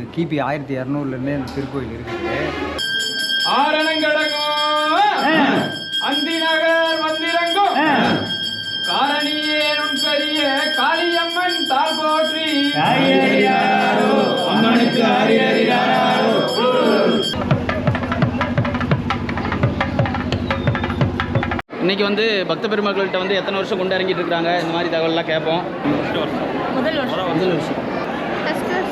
கிபி ஆயிரத்தி இரநூறுலேருந்தே இந்த திருக்கோயில் இருக்குது. ஆரணங்கடங்கும் அந்தி நகர் காரணியே நுண்கரிய காளியம்மன் தாழ் போற்றி. அம்மனுக்கு இன்னைக்கு வந்து பக்த பெருமக்கள்கிட்ட வந்து எத்தனை வருஷம் கொண்டு இறங்கிட்டு இருக்காங்க இந்த மாதிரி தகவல்லாம் கேட்போம். முதல் வருஷம். முதல் வருஷம்.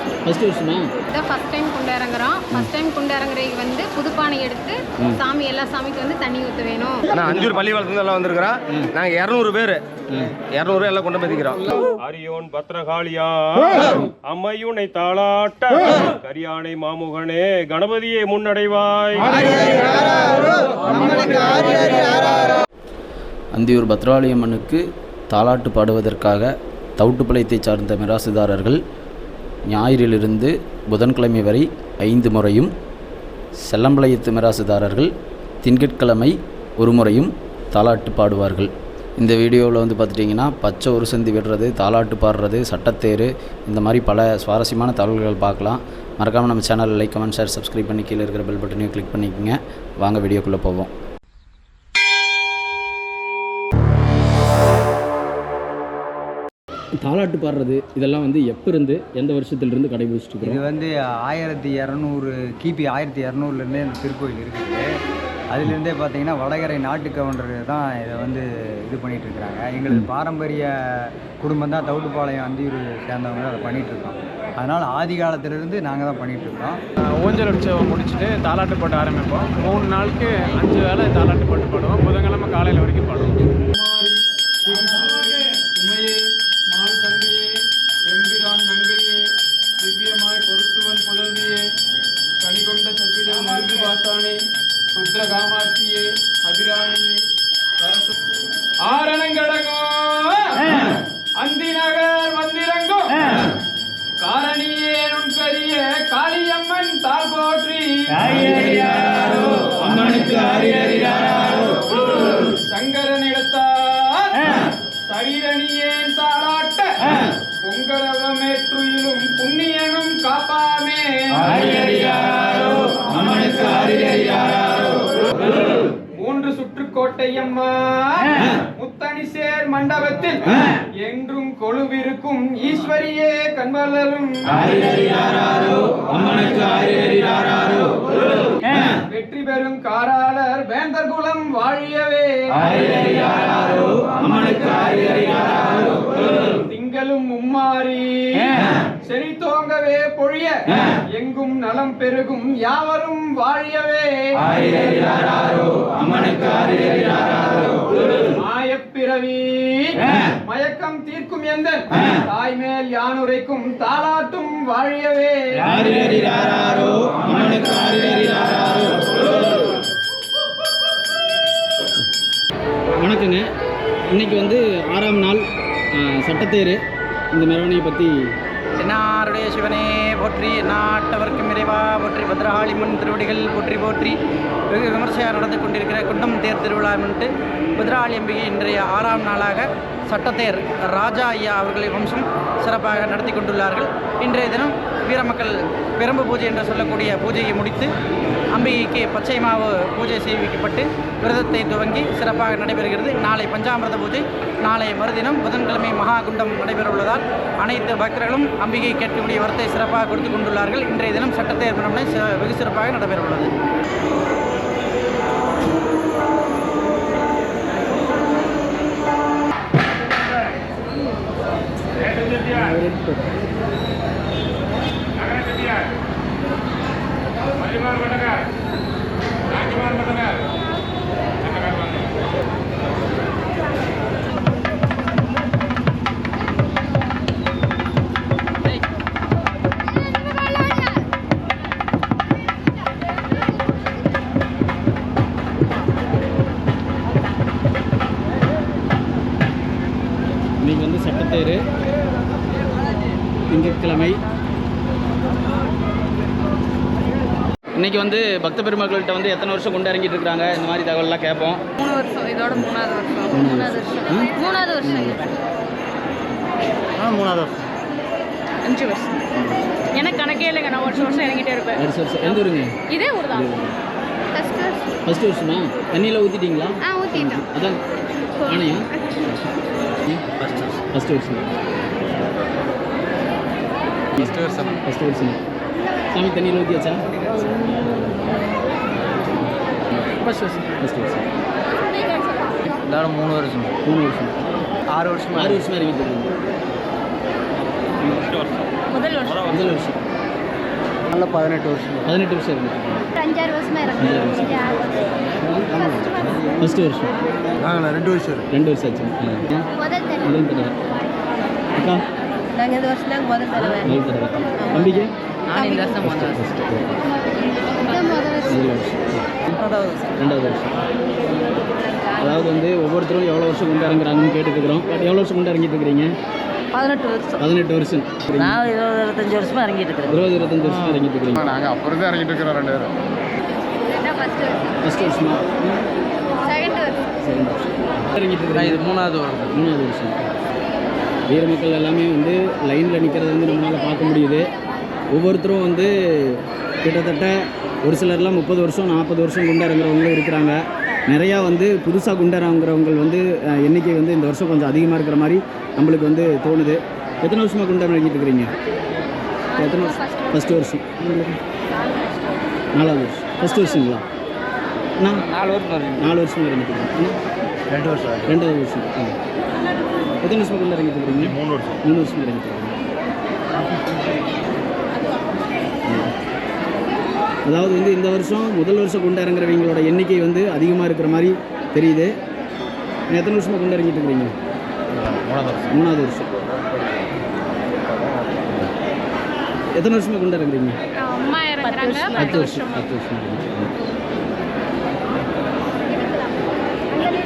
ஃபஸ்ட் ஃபர்ஸ்ட் வருஷமா இதான் ஃபஸ்ட் டைம் குண்டு இறங்குறோம் ஃபஸ்ட் டைம் குண்டு இறங்குறதுக்கு வந்து புதுப்பானை எடுத்து சாமி எல்லா சாமிக்கு வந்து தண்ணி ஊற்ற வேணும். நான் அஞ்சூர் பள்ளிவாளத்துலேருந்து எல்லாம் வந்திருக்கிறோம். நாங்கள் இரநூறு பேர். இரநூறு எல்லாம் கொண்டு மதிக்கிறோம் அரியோன் பத்ரகாளியா அம்மையுனை தாளாட்ட கரியானை மாமுகனே கணபதியை முன்னடைவாய். அந்தியூர் பத்ராளியம்மனுக்கு தாலாட்டு பாடுவதற்காக தவுட்டுப்பாளையத்தைச் சார்ந்த மிராசுதாரர்கள் ஞாயிறிலிருந்து புதன்கிழமை வரை ஐந்து முறையும் செல்லம்பளையத்து மிராசுதாரர்கள் திங்கட்கிழமை ஒரு முறையும் தாலாட்டு பாடுவார்கள். இந்த வீடியோவில் வந்து பார்த்துட்டிங்கன்னா பச்சை ஒரு சந்தி விடுறது தாலாட்டு பாடுறது சட்டத்தேரு இந்த மாதிரி பல சுவாரஸ்யமான தகவல்கள் பார்க்கலாம். மறக்காமல் நம்ம சேனலில் லைக் கமெண்ட் ஷேர் சப்ஸ்கிரைப் பண்ணி கீழே இருக்கிற பெல் பட்டனையும் கிளிக் பண்ணிக்கோங்க. வாங்க வீடியோக்குள்ளே போவோம். தாலாட்டு பாடுறது இதெல்லாம் வந்து எப்போ இருந்து எந்த வருஷத்துலேருந்து கடைபிடிச்சிட்டு இது வந்து ஆயிரத்தி இரநூறு கிபி ஆயிரத்தி இரநூறுலேருந்தே இந்த திருக்கோயில் இருக்குது. அதுலேருந்தே பார்த்தீங்கன்னா வடகரை நாட்டுக்கவுண்டர் தான் இதை வந்து இது பண்ணிட்டு இருக்கிறாங்க எங்களுக்கு பாரம்பரிய குடும்பம் தான் தவுட்டுப்பாளையம் அந்தியூர் சேர்ந்தவங்க அதை பண்ணிட்டு இருக்கோம் அதனால் ஆதி காலத்திலிருந்து நாங்கள் தான் பண்ணிட்டு இருக்கோம் ஊஞ்சல் உற்சவம் முடிச்சுட்டு தாலாட்டு போட்டு ஆரம்பிப்போம். மூணு நாளுக்கு அஞ்சு வேளை தாலாட்டு போட்டு பாடுவோம். புதன்கிழமை காலையில் வரைக்கும் பாடுவோம். பாசானே ருத்ர காமாட்சியே அபிராமியே ஆரணங்கடங்கும் அந்தி நகர் வந்திரங்கும் காரணியே நுண்கரிய காளியம்மன் தாழ் போற்றி. அம்மனுக்கு சங்கரன் எடுத்தார். சரீரணியேன் தாளாட்ட. பொங்கரவமேற்றுயிலும் புண்ணியனும் காப்பாமே. சுற்றுக்கோட்டையம்மா முத்தணி சேர் மண்டபத்தில் என்றும் கொழுவிருக்கும் ஈஸ்வரியே கண்வளரும். வெற்றி பெறும் காராளர் வேந்தர் குலம் வாழியவே திங்களும் மும்மாறி. செழித்தோங்கவே பொழிய. எங்கும் நலம் பெருகும் யாவரும் வாழியவே. மாயப்பிறவி தீர்க்கும் எந்த தாய்மேல் யானுரைக்கும் தாளாட்டும் வாழியவே. வணக்கங்க. இன்னைக்கு வந்து ஆறாம் நாள் சட்டத்தேரு. இந்த மெரவணையை பற்றி என்னாருடைய சிவனே போற்றி நாட்டவர்க்கும் இறைவா போற்றி பத்ரகாளி முன் திருவடிகள் போற்றி போற்றி. வெகு விமர்சையாக நடந்து கொண்டிருக்கிற குண்டம் தேர் திருவிழா முன்னிட்டு பத்ரகாளி அம்பிகை இன்றைய ஆறாம் நாளாக சட்டத்தேர் ராஜா ஐயா அவர்களை வம்சம் சிறப்பாக நடத்தி கொண்டுள்ளார்கள். இன்றைய தினம் வீரமக்கள் பெரம்பு பூஜை என்று சொல்லக்கூடிய பூஜையை முடித்து அம்பிகைக்கு பச்சை மாவு பூஜை செய்விக்கப்பட்டு விரதத்தை துவங்கி சிறப்பாக நடைபெறுகிறது நாளை பஞ்சாமிரத பூஜை நாளை மறுதினம் புதன்கிழமை மகாகுண்டம் நடைபெறவுள்ளதால் அனைத்து பக்தர்களும் அம்பிகை கேட்கக்கூடிய வரத்தை சிறப்பாக கொடுத்து கொண்டுள்ளார்கள் இன்றைய தினம் சட்டத்தேர் வெகு சிறப்பாக வெகு சிறப்பாக you. உள்ளது இன்னைக்கு வந்து பக்த பெருமக்கள்கிட்ட வந்து எத்தனை வருஷம் கொண்டு இறங்கிட்டு இருக்காங்க இந்த மாதிரி தகவல்லாம் கேட்போம். மூணு வருஷம் இதோட மூணாவது வருஷம். மூணாவது வருஷம். மூணாவது வருஷம். மூணாவது வருஷம். அஞ்சு வருஷம். எனக்கு கணக்கே இல்லைங்க. நான் வருஷம் வருஷம் இறங்கிட்டே இருப்பேன். வருஷம் வருஷம். எந்த ஊருங்க? இதே ஊர் தான். ஃபஸ்ட்டு ஃபஸ்ட்டு வருஷமா. தண்ணியில் ஊற்றிட்டீங்களா ஆ ஊற்றிட்டோம் அதான் ஆணையா? ஃபஸ்ட்டு வருஷம். ஃபஸ்ட்டு வருஷம். ஃபஸ்ட்டு வருஷம். சாமி தண்ணியில் ஊற்றியாச்சா ஃபஸ்ட் வருஷம் ஃபஸ்ட் வருஷம் எல்லாரும் மூணு வருஷம். மூணு வருஷம். ஆறு வருஷம்? ஆறு வருஷமாக இருக்கீங்க முதல் வருஷம். முதல் வருஷம். நல்ல பதினெட்டு வருஷம். பதினெட்டு வருஷம் இருக்கீங்க அஞ்சாறு வருஷமா ஃபஸ்ட்டு வருஷம். நாங்கள் ரெண்டு வருஷம் ரெண்டு வருஷம் ஆச்சு. முதல் தடவை. முதல் தடவை. அக்கா? நாங்கள் இந்த வருஷம் நாங்கள் முதல் தடவை. முதல் தடவை. தம்பிக்கு? நான் இந்த வருஷம் முதல் வருஷம். முதல் வருஷம் ரெண்டாவது வருஷம். அதாவது வந்து ஒவ்வொருத்தரும் எவ்வளோ வருஷம் கொண்டு இறங்குறாங்கன்னு கேட்டுக்கிறோம் பட் எவ்வளோ வருஷம் கொண்டு இறங்கிட்டு இருக்கிறீங்க பதினெட்டு வருஷம். பதினெட்டு வருஷம். நான் இருபது இருபத்தஞ்சு வருஷமா இறங்கிட்டு இருக்கிறேன் இருபது இருபத்தஞ்சு வருஷம் இறங்கிட்டு இருக்கிறீங்க நாங்கள் அப்புறம் தான் இறங்கிட்டு இருக்கிறோம் ரெண்டு பேரும். ஃபஸ்ட் வருஷமா? இறங்கிட்டு இருக்கிறீங்க இது மூணாவது வருஷம். மூணாவது வருஷம். வீர மக்கள் எல்லாமே வந்து லைனில் நிற்கிறத வந்து நம்மளால் பார்க்க முடியுது. ஒவ்வொருத்தரும் வந்து கிட்டத்தட்ட ஒரு சிலர்லாம் முப்பது வருஷம் நாற்பது வருஷம் குண்டாரங்கிறவங்களும் இருக்கிறாங்க. நிறையா வந்து புதுசாக குண்டாரங்கிறவங்க வந்து எண்ணிக்கை வந்து இந்த வருஷம் கொஞ்சம் அதிகமாக இருக்கிற மாதிரி நம்மளுக்கு வந்து தோணுது. எத்தனை வருஷமாக குண்டாரம் இறங்கிட்டு இருக்கிறீங்க? எத்தனை வருஷம்? ஃபஸ்ட்டு வருஷம்? நாலாவது வருஷம். ஃபஸ்ட்டு வருஷங்களா? அண்ணா? நாலு வருஷம் நாலு வருஷம் இறங்கிட்டு ரெண்டு வருஷம் ரெண்டாவது வருஷம். எத்தனை வருஷம் கொண்டு இறங்கிட்டு இருக்கிறீங்க? மூணு வருஷம். மூணு வருஷம் இறங்கிட்டு இருக்கீங்க அதாவது வந்து இந்த வருஷம் முதல் வருஷம் கொண்டு இறங்குறவங்களோட எண்ணிக்கை வந்து அதிகமாக இருக்கிற மாதிரி தெரியுது. எத்தனை வருஷமாக கொண்டு இறங்கிட்டு இருக்கிறீங்க? மூணாவது வருஷம். எத்தனை வருஷமாக கொண்டு இறங்குறாங்க பத்து வருஷம். பத்து வருஷம்.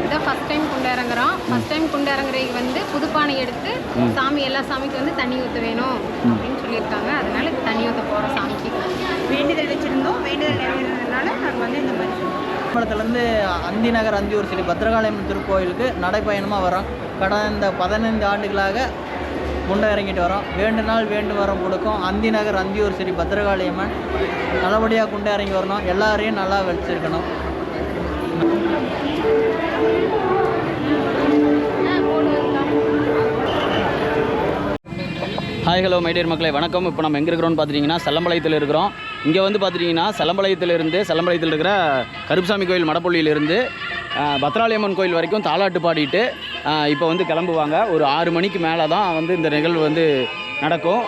இதான் ஃபஸ்ட் டைம் குண்டு இறங்குறோம் ஃபஸ்ட் டைம் குண்டு இறங்குறதுக்கு வந்து புதுப்பானை எடுத்து சாமி எல்லா சாமிக்கும் வந்து தண்ணி ஊற்ற வேணும் அப்படின்னு சொல்லியிருக்காங்க. அதனால தண்ணி ஊற்ற போகிறோம் சாமிக்கு. வேண்டுதல் வச்சுருந்தோம். வேண்டுதல் நிறைவேறதுனால நாங்கள் வந்து இந்த மாதிரி. கும்பலத்துலேருந்து அந்தி நகர் அந்தியூர் ஸ்ரீ பத்ரகாளியம்மன் திருக்கோயிலுக்கு நடைப்பயணமாக வரோம் கடந்த பதினைந்து ஆண்டுகளாக முண்டை இறங்கிட்டு வரோம் வேண்டு நாள் வேண்டு வரம் கொடுக்கும். அந்தி நகர் அந்தியூர் ஸ்ரீ பத்ரகாளியம்மன் நல்லபடியாக குண்டை இறங்கி வரணும். எல்லாரையும் நல்லா வச்சிருக்கணும். ஹாய் ஹலோ மைடியர் மக்களே வணக்கம். இப்போ நம்ம எங்கே இருக்கிறோம்னு பார்த்துட்டிங்கன்னா செல்லம்பாளையத்தில் இருக்கிறோம். இங்கே வந்து பார்த்துட்டிங்கன்னா செல்லம்பாளையத்திலிருந்து செல்லம்பாளையத்தில் இருக்கிற கருப்புசாமி கோயில் மடப்பள்ளியிலிருந்து பத்ராளியம்மன் கோயில் வரைக்கும் தாலாட்டு பாடிட்டு இப்போ வந்து கிளம்புவாங்க. ஒரு ஆறு மணிக்கு மேலே தான் வந்து இந்த நிகழ்வு வந்து நடக்கும்.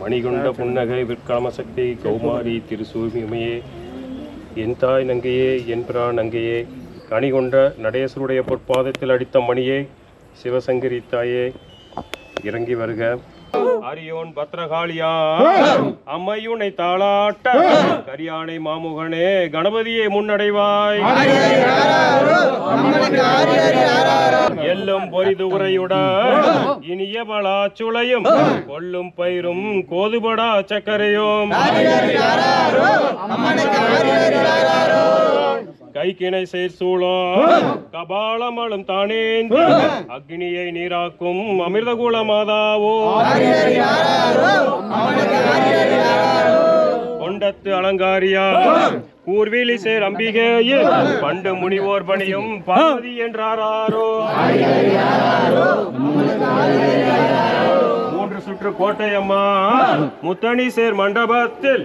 மணிகொண்ட புன்னகை விற்காம சக்தி கௌமாரி திருசூமியமையே என் தாய் நங்கையே என் பிரா நங்கையே கனிகொண்ட நடேசருடைய பொற்பாதத்தில் அடித்த மணியே சிவசங்கரி தாயே இறங்கி வருக. அரியோன் பத்ரகாளியா? அம்மையுனை தாளாட்ட. கரியானை மாமுகனே கணபதியே முன்னடைவாய். எல்லும் பொரிது உரையுட இனிய பலா சுளையும். கொல்லும் பயிரும் கோதுபடா சக்கரையும் கைக்கிணை சேர் சூழம் கபாலமலும் தானேந்தி அக்னியை நீராக்கும் அமிர்தகுல மாதாவோ. கொண்டத்து அலங்காரியா. கூர்விலி சேர் அம்பிகையே பண்டு முனிவோர் பணியும் பார்வதி என்றாரோ சுற்று கோட்டையம்மா. முத்தணி சேர் மண்டபத்தில்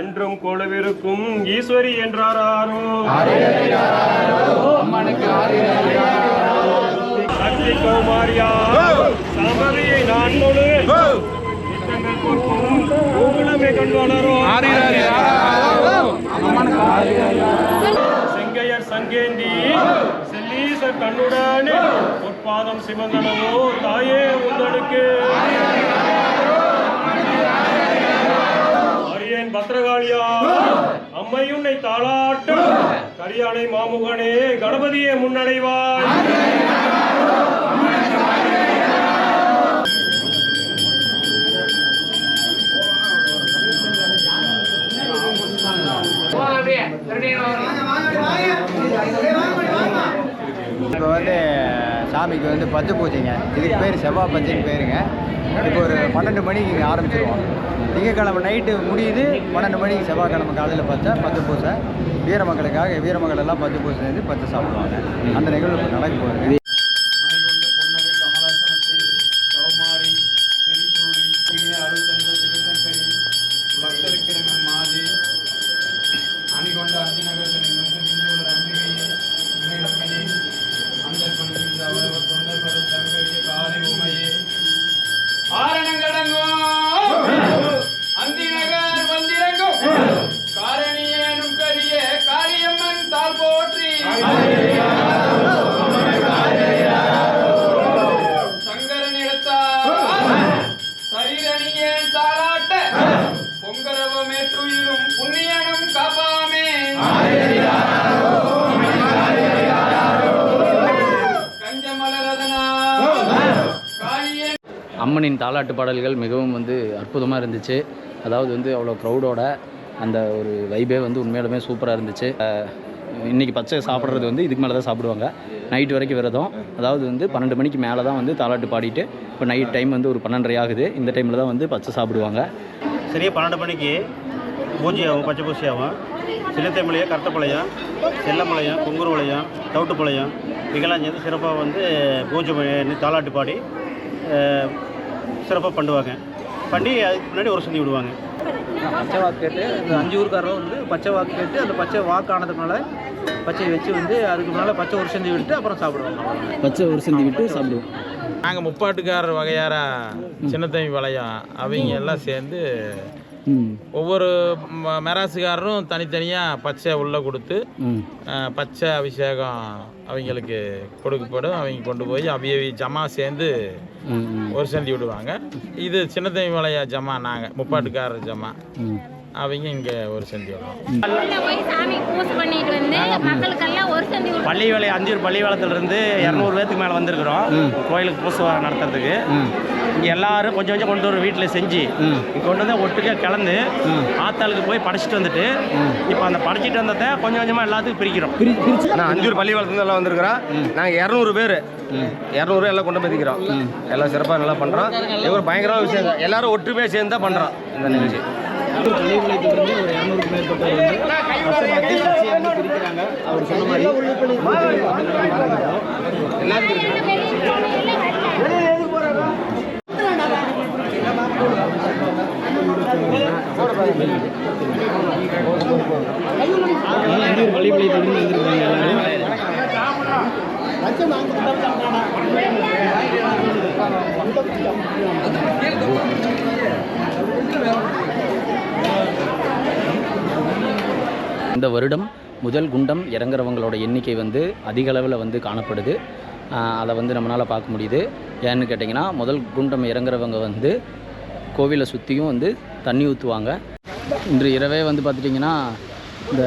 என்றும் கொழுவிருக்கும் ஈஸ்வரி என்றாரோ சக்தி கௌமாரியா சமதியை நான் கண்டு வளரும். பாதம் சிமந்தனவோ தாயே உங்களுக்கு அரியன் பத்திரகாளியா அம்மை உன்னை தாளாட்டும். கரியானை மாமுகனே கணபதியே முன்னடைவாய் இப்போ வந்து சாமிக்கு வந்து பச்சை பூஜைங்க. இதுக்கு பேர் செவ்வாய் பச்சைன்னு பேருங்க. இப்போ ஒரு பன்னெண்டு மணிக்கு இங்கே ஆரம்பிச்சிருவோம். திங்கக்கிழமை நைட்டு முடியுது பன்னெண்டு மணிக்கு செவ்வாய்க்கிழமை காலையில் பச்சை பச்சை பூசை. வீரமக்களுக்காக வீரமக்கள் எல்லாம் பச்சை பூசை செஞ்சு பச்சை சாப்பிடுவாங்க. அந்த நிகழ்வு நடக்க போகுது தாலாட்டு பாடல்கள் மிகவும் வந்து அற்புதமாக இருந்துச்சு. அதாவது வந்து அவ்வளோ க்ரௌடோட அந்த ஒரு வைபே வந்து உண்மையிலுமே சூப்பராக இருந்துச்சு. இன்றைக்கி பச்சை சாப்பிட்றது வந்து இதுக்கு மேலே தான் சாப்பிடுவாங்க. நைட் வரைக்கும் விரதம். அதாவது வந்து பன்னெண்டு மணிக்கு மேலே தான் வந்து தாலாட்டு பாடிட்டு இப்போ நைட் டைம் வந்து ஒரு பன்னெண்டரை ஆகுது. இந்த டைமில் தான் வந்து பச்சை சாப்பிடுவாங்க. சரியாக பன்னெண்டு மணிக்கு பூஜையாகும் பச்சை பூஜையாகும் சின்னத்தைமலையம் கரட்டப்பாளையம் செல்லம்பாளையம் குங்குருபாளையம் தவுட்டுப்பாளையம் இதெல்லாம் சேர்ந்து சிறப்பாக வந்து பூஜை தாலாட்டு பாடி சிறப்பாக பண்ணுவாங்க. பண்ணி அதுக்கு முன்னாடி ஒரு சந்தி விடுவாங்க. பச்சை வாக்கு கேட்டு இந்த அஞ்சு ஊர்க்காரரும் வந்து பச்சை வாக்கு கேட்டு அந்த பச்சை வாக்கு ஆனதுனால பச்சையை வச்சு வந்து அதுக்கு முன்னால் பச்சை ஒரு செஞ்சு விட்டு அப்புறம் சாப்பிடுவாங்க. அவ்வளவுதான். பச்சை ஒரு சிந்தி விட்டு சாப்பிடுவோம். நாங்கள் முப்பாட்டுக்காரர் வகையார சின்னத்தம்பி வளையம் அவங்க எல்லாம் சேர்ந்து ஒவ்வொரு ம- மெராசுக்காரரும் தனித்தனியாக பச்சை உள்ளே கொடுத்து பச்சை அபிஷேகம் அவங்களுக்கு கொடுக்கப்படும். அவங்க கொண்டு போய் அவியவி ஜமா சேர்ந்து ஒரு சந்தி விடுவாங்க. இது சின்னத்தம்பி வளைய ஜமா நாங்கள் முப்பாட்டுக்காரர் ஜமா. அவங்க இங்கே ஒரு சந்தி விடுவோம் உள்ள போய் சாமி பூஜை பண்ணிட்டு வந்து மக்களுக்கெல்லாம் ஒரு சந்தி விடுவோம். பள்ளி வேலை அஞ்சூர் பள்ளி வேலத்திலிருந்து இரநூறு பேத்துக்கு மேலே வந்திருக்கிறோம். கோயிலுக்கு பூசை நடத்துறதுக்கு. எல்லாரும் கொஞ்சம் கொஞ்சம் கொண்டு வர வீட்டில் செஞ்சு இங்க கொண்டு வந்து ஒட்டுக்கா கலந்து ஆத்தாளுக்கு போய் படைச்சிட்டு வந்துட்டு இப்போ அந்த படைச்சிட்டு வந்ததை கொஞ்சம் கொஞ்சமாக எல்லாத்துக்கும் பிரிக்கிறோம். நான் அஞ்சூர் பள்ளி வளர்த்துலேருந்து எல்லாம் வந்திருக்கிறோம் நாங்கள் இரநூறு பேர். இரநூறு எல்லாம் கொண்டு மதிக்கிறோம் எல்லாம் சிறப்பாக நல்லா பண்ணுறோம் இது ஒரு பயங்கரமான விஷயம் தான். எல்லாரும் ஒற்றுமையாக சேர்ந்து தான் பண்ணுறோம் இந்த நிகழ்ச்சி. ஒரு இரநூறுக்கு மேற்பட்டவர் வந்து பிரிக்கிறாங்க அவர் சொன்ன மாதிரி. வந்திருக்காங்க எல்லாரும் இந்த வருடம் முதல் குண்டம் இறங்குறவங்களோட எண்ணிக்கை வந்து அதிக அளவில் வந்து காணப்படுது. அதை வந்து நம்மளால் பார்க்க முடியுது. ஏன்னு கேட்டிங்கன்னா முதல் குண்டம் இறங்குறவங்க வந்து கோவிலை சுற்றியும் வந்து தண்ணி ஊற்றுவாங்க இன்று இரவே வந்து பார்த்துட்டிங்கன்னா இந்த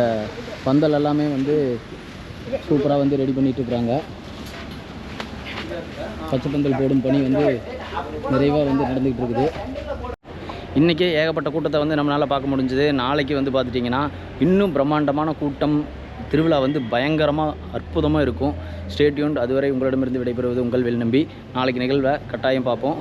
பந்தல் எல்லாமே வந்து சூப்பராக வந்து ரெடி பண்ணிகிட்ருக்குறாங்க இருக்கிறாங்க பச்சை பந்தல் போடும் பணி வந்து நிறைவாக வந்து நடந்துக்கிட்டு இருக்குது. இன்றைக்கே ஏகப்பட்ட கூட்டத்தை வந்து நம்மளால் பார்க்க முடிஞ்சுது. நாளைக்கு வந்து பார்த்துட்டிங்கன்னா இன்னும் பிரம்மாண்டமான கூட்டம் திருவிழா வந்து பயங்கரமாக அற்புதமாக இருக்கும். ஸ்டேட்யூன் அதுவரை உங்களிடமிருந்து விடைபெறுவது உங்கள் வெல் நம்பி நாளைக்கு நிகழ்வை கட்டாயம் பார்ப்போம்.